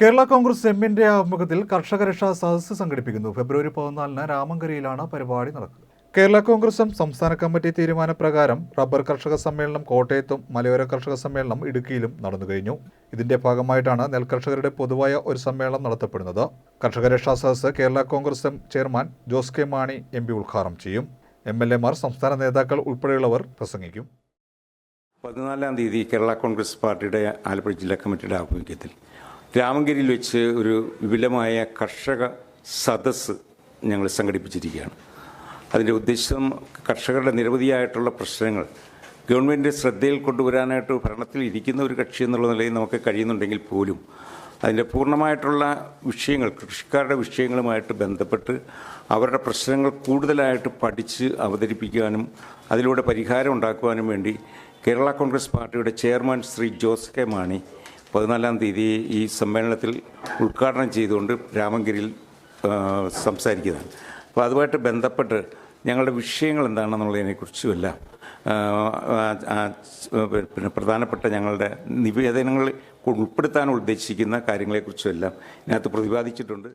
കേരള കോൺഗ്രസ് എമ്മിന്റെ ആഭിമുഖ്യത്തിൽ കർഷക രക്ഷാ സദസ്സ് സംഘടിപ്പിക്കുന്നു. ഫെബ്രുവരി പതിനാലിന് രാമങ്കരിയിലാണ് പരിപാടി നടക്കുക. കേരള കോൺഗ്രസ് സംസ്ഥാന കമ്മിറ്റി തീരുമാനപ്രകാരം റബ്ബർ കർഷക സമ്മേളനം കോട്ടയത്തും മലയോര കർഷക സമ്മേളനം ഇടുക്കിയിലും നടന്നു കഴിഞ്ഞു. ഇതിന്റെ ഭാഗമായിട്ടാണ് നെൽകർഷകരുടെ പൊതുവായ ഒരു സമ്മേളനം നടത്തപ്പെടുന്നത്. കർഷക രക്ഷാ സദസ്സ് Kerala Congress M chairman Jose K Mani M P ഉദ്ഘാടനം ചെയ്യും. എം എൽ എമാർ സംസ്ഥാന നേതാക്കൾ ഉൾപ്പെടെയുള്ളവർ പ്രസംഗിക്കും. പതിനാലാം തീയതി കേരള കോൺഗ്രസ് പാർട്ടിയുടെ ആലപ്പുഴ ജില്ലാ കമ്മിറ്റിയുടെ ആഭിമുഖ്യത്തിൽ രാമങ്കരിയിൽ വെച്ച് ഒരു വിപുലമായ കർഷക സദസ്സ് ഞങ്ങൾ സംഘടിപ്പിച്ചിരിക്കുകയാണ്. അതിന്റെ ഉദ്ദേശം കർഷകരുടെ നിരവധിയായിട്ടുള്ള പ്രശ്നങ്ങൾ ഗവൺമെന്റ് ശ്രദ്ധയിൽ കൊണ്ടുവരാനായിട്ട് ഭരണത്തിൽ ഇരിക്കുന്ന ഒരു കക്ഷി എന്നുള്ള നിലയിൽ നമുക്ക് കഴിയുന്നുണ്ടെങ്കിൽ പോലും അതിന്റെ പൂർണമായിട്ടുള്ള വിഷയങ്ങൾ കൃഷിക്കാരുടെ വിഷയങ്ങളുമായിട്ട് ബന്ധപ്പെട്ട് അവരുടെ പ്രശ്നങ്ങൾ കൂടുതലായിട്ട് പഠിച്ച് അവതരിപ്പിക്കാനും അതിലൂടെ പരിഹാരം ഉണ്ടാക്കുവാനും വേണ്ടി കേരള കോൺഗ്രസ് പാർട്ടിയുടെ ചെയർമാൻ ശ്രീ ജോസ് കെ മാണി പതിനാലാം തീയതി ഈ സമ്മേളനത്തിൽ ഉദ്ഘാടനം ചെയ്തുകൊണ്ട് രാമഗിരിയിൽ സംസാരിക്കുന്നത് അപ്പോൾ അതുമായിട്ട് ബന്ധപ്പെട്ട് ഞങ്ങളുടെ വിഷയങ്ങൾ എന്താണെന്നുള്ളതിനെക്കുറിച്ചുമെല്ലാം പിന്നെ പ്രധാനപ്പെട്ട ഞങ്ങളുടെ നിവേദനങ്ങൾ ഉൾപ്പെടുത്താൻ ഉദ്ദേശിക്കുന്ന കാര്യങ്ങളെക്കുറിച്ചുമെല്ലാം ഇതിനകത്ത് പ്രതിപാദിച്ചിട്ടുണ്ട്.